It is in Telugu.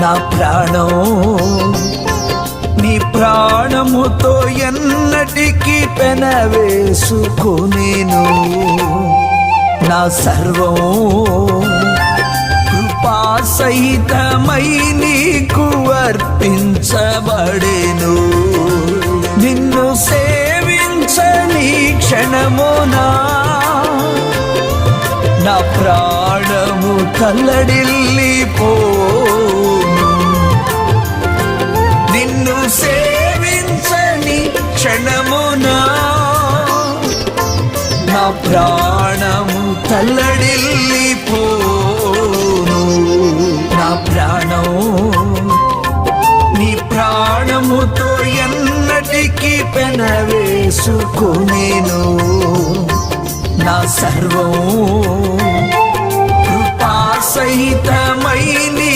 నా ప్రాణం. నీ ప్రాణముతో ఎన్నటికీ పెనవేసుకునేను నా సర్వం కృపా సహితమై నీకు అర్పించబడేను. నిన్ను సేవించని క్షణమునా. నా ప్రాణము కల్లడిల్లిపో నా నా ప్రాణము తల్లడిల్లిపోను నా ప్రాణము నీ ప్రాణముతో ఎన్నటికీ పెనవేసుకునేను. నా సర్వం కృపా సహితమై నీ